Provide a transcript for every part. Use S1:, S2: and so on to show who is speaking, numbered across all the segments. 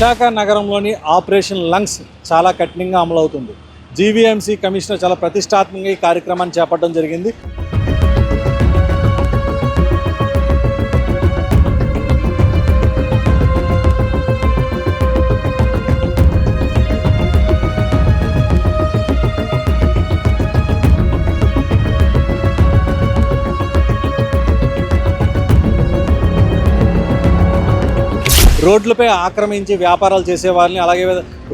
S1: విశాఖ నగరంలోని operation lungs చాలా కఠినంగా అమలవుతుంది. జీవీఎంసీ కమిషనర్ చాలా ప్రతిష్టాత్మకంగా ఈ కార్యక్రమాన్ని చేపట్టడం జరిగింది. రోడ్లపై ఆక్రమించి వ్యాపారాలు చేసే వాళ్ళని అలాగే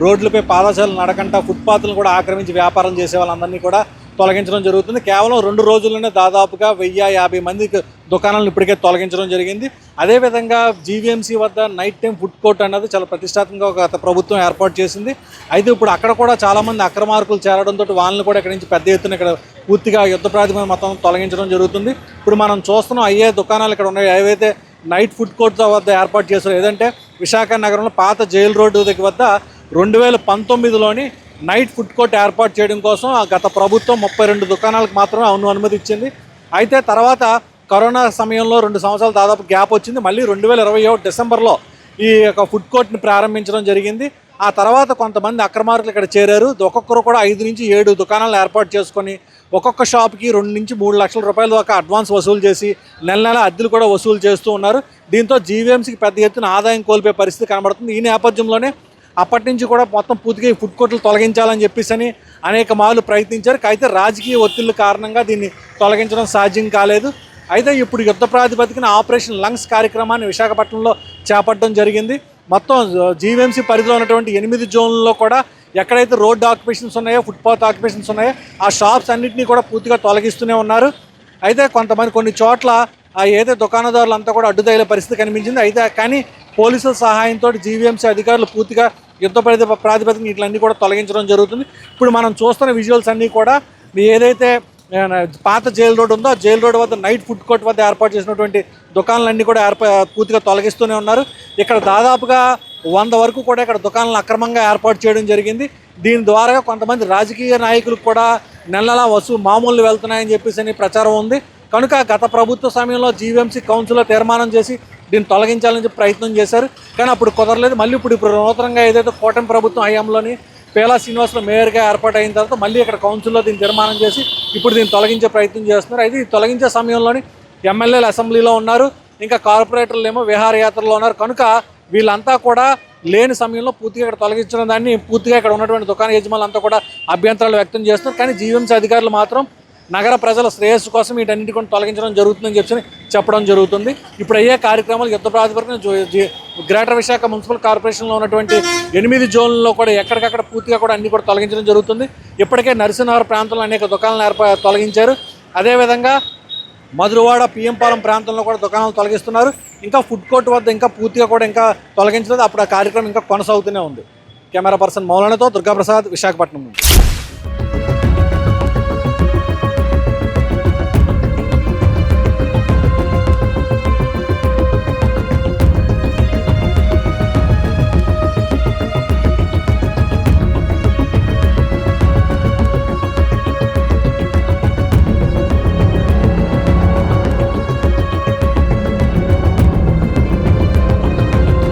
S1: రోడ్లపై పాదచారులు నడకంట ఫుట్పాత్లను కూడా ఆక్రమించి వ్యాపారం చేసే వాళ్ళందరినీ కూడా తొలగించడం జరుగుతుంది. కేవలం రెండు రోజుల్లోనే దాదాపుగా వెయ్యి యాభై మంది దుకాణాలను ఇప్పటికే తొలగించడం జరిగింది. అదేవిధంగా జీవీఎంసీ వద్ద నైట్ టైం ఫుడ్ కోర్ట్ అన్నది చాలా ప్రతిష్టాత్మకంగా ఒక గత ప్రభుత్వం ఏర్పాటు చేసింది. అయితే ఇప్పుడు అక్కడ కూడా చాలామంది అక్రమార్కులు చేరడంతో వాళ్ళని కూడా ఇక్కడ నుంచి పెద్ద ఎత్తున ఇక్కడ పూర్తిగా యుద్ధ ప్రాతిపదికన మొత్తం తొలగించడం జరుగుతుంది. ఇప్పుడు మనం చూస్తున్నాం అయ్యే దుకాణాలు ఇక్కడ ఉన్నాయి. ఏవైతే నైట్ ఫుడ్ కోర్ట్ వద్ద ఏర్పాటు చేశారు. ఏదంటే విశాఖ నగరంలో పాత జైలు రోడ్డు దగ్గర వద్ద రెండు వేల పంతొమ్మిదిలోని నైట్ ఫుడ్ కోర్ట్ ఏర్పాటు చేయడం కోసం గత ప్రభుత్వం ముప్పై రెండు దుకాణాలకు మాత్రమే అవును అనుమతి ఇచ్చింది అయితే తర్వాత కరోనా సమయంలో రెండు సంవత్సరాలు దాదాపు గ్యాప్ వచ్చింది. మళ్ళీ రెండు వేల ఇరవై ఒకటి డిసెంబర్లో ఈ యొక్క ఫుడ్ కోర్ట్ని ప్రారంభించడం జరిగింది. ఆ తర్వాత కొంతమంది అక్రమార్కులు ఇక్కడ చేరారు. ఒక్కొక్కరు కూడా ఐదు నుంచి ఏడు దుకాణాలు ఏర్పాటు చేసుకొని ఒక్కొక్క షాప్కి రెండు నుంచి మూడు లక్షల రూపాయల దాకా అడ్వాన్స్ వసూలు చేసి నెల నెల అద్దెలు కూడా వసూలు చేస్తూ ఉన్నారు. దీంతో జీవీఎంసీకి పెద్ద ఎత్తున ఆదాయం కోల్పోయే పరిస్థితి కనబడుతుంది. ఈ నేపథ్యంలోనే అప్పటి నుంచి కూడా మొత్తం పూర్తిగా ఈ ఫుడ్ కోర్టులు తొలగించాలని చెప్పేసి అని అనేక మార్లు ప్రయత్నించారు. అయితే రాజకీయ ఒత్తిళ్ళ కారణంగా దీన్ని తొలగించడం సాధ్యం కాలేదు. అయితే ఇప్పుడు యుద్ధ ప్రాతిపదికన ఆపరేషన్ లంగ్స్ కార్యక్రమాన్ని విశాఖపట్నంలో చేపట్టడం జరిగింది. మొత్తం జీవీఎంసీ పరిధిలో ఉన్నటువంటి ఎనిమిది జోన్లలో కూడా ఎక్కడైతే రోడ్ ఆక్యుపేషన్స్ ఉన్నాయో ఫుట్పాత్ ఆక్యుపేషన్స్ ఉన్నాయో ఆ షాప్స్ అన్నింటినీ కూడా పూర్తిగా తొలగిస్తూనే ఉన్నారు. అయితే కొంతమంది కొన్ని చోట్ల ఆ ఏదైతే దుకాణదారులంతా కూడా అడ్డుదయ్యే పరిస్థితి కనిపించింది. అయితే కానీ పోలీసుల సహాయంతో జీవీఎంసీ అధికారులు పూర్తిగా యుద్ధ ప్రాతిపదికన వీటిలన్నీ కూడా తొలగించడం జరుగుతుంది. ఇప్పుడు మనం చూస్తున్న విజువల్స్ అన్నీ కూడా ఏదైతే పాత జైలు రోడ్ ఉందో ఆ జైలు రోడ్ వద్ద నైట్ ఫుడ్ కోర్ట్ వద్ద ఏర్పాటు చేసినటువంటి దుకాణాలన్నీ కూడా ఏర్పా పూర్తిగా తొలగిస్తూనే ఉన్నారు. ఇక్కడ దాదాపుగా వంద వరకు కూడా ఇక్కడ దుకాణాలను అక్రమంగా ఏర్పాటు చేయడం జరిగింది. దీని ద్వారా కొంతమంది రాజకీయ నాయకులకు కూడా నెలలా నెలా వసూలు మామూలు వెళ్తున్నాయని చెప్పేసి అని ప్రచారం ఉంది. కనుక గత ప్రభుత్వ సమయంలో జీవీఎంసీ కౌన్సిల్లో తీర్మానం చేసి దీన్ని తొలగించాలని చెప్పి ప్రయత్నం చేశారు. కానీ అప్పుడు కుదరలేదు. మళ్ళీ ఇప్పుడు ఇప్పుడు నూతనంగా ఏదైతే కూటమి ప్రభుత్వం హయాంలోని పేలా శ్రీనివాసులు మేయర్గా ఏర్పాటు అయిన తర్వాత మళ్ళీ ఇక్కడ కౌన్సిల్లో దీన్ని తీర్మానం చేసి ఇప్పుడు దీన్ని తొలగించే ప్రయత్నం చేస్తున్నారు. అయితే ఈ తొలగించే సమయంలోని ఎమ్మెల్యేలు అసెంబ్లీలో ఉన్నారు. ఇంకా కార్పొరేటర్లు ఏమో విహారయాత్రలో ఉన్నారు. కనుక వీళ్ళంతా కూడా లేని సమయంలో పూర్తిగా ఇక్కడ తొలగించిన దాన్ని పూర్తిగా ఇక్కడ ఉన్నటువంటి దుకాణ యజమానులంతా కూడా అభ్యంతరాలు వ్యక్తం చేస్తున్నారు. కానీ జీవీఎంసీ అధికారులు మాత్రం నగర ప్రజల శ్రేయస్సు కోసం వీటన్నిటి కూడా తొలగించడం జరుగుతుందని చెప్పి చెప్పడం జరుగుతుంది. ఇప్పుడు అయ్యే కార్యక్రమాలు యుద్ధ ప్రాతిపదికన గ్రేటర్ విశాఖ మున్సిపల్ కార్పొరేషన్లో ఉన్నటువంటి ఎనిమిది జోన్లలో కూడా ఎక్కడికక్కడ పూర్తిగా కూడా అన్ని కూడా తొలగించడం జరుగుతుంది. ఇప్పటికే నరసింహవరం ప్రాంతంలో అనేక దుకాణాలు ఏర్పా తొలగించారు. అదేవిధంగా మధురవాడ పిఎంపాలెం ప్రాంతంలో కూడా దుకాణాలు తొలగిస్తున్నారు. ఇంకా ఫుడ్ కోర్ట్ వద్ద ఇంకా పూర్తిగా కూడా ఇంకా తొలగించలేదు. అప్పుడు ఆ కార్యక్రమం ఇంకా కొనసాగుతూనే ఉంది. కెమెరా పర్సన్ మౌలనతో దుర్గాప్రసాద్ విశాఖపట్నం నుండి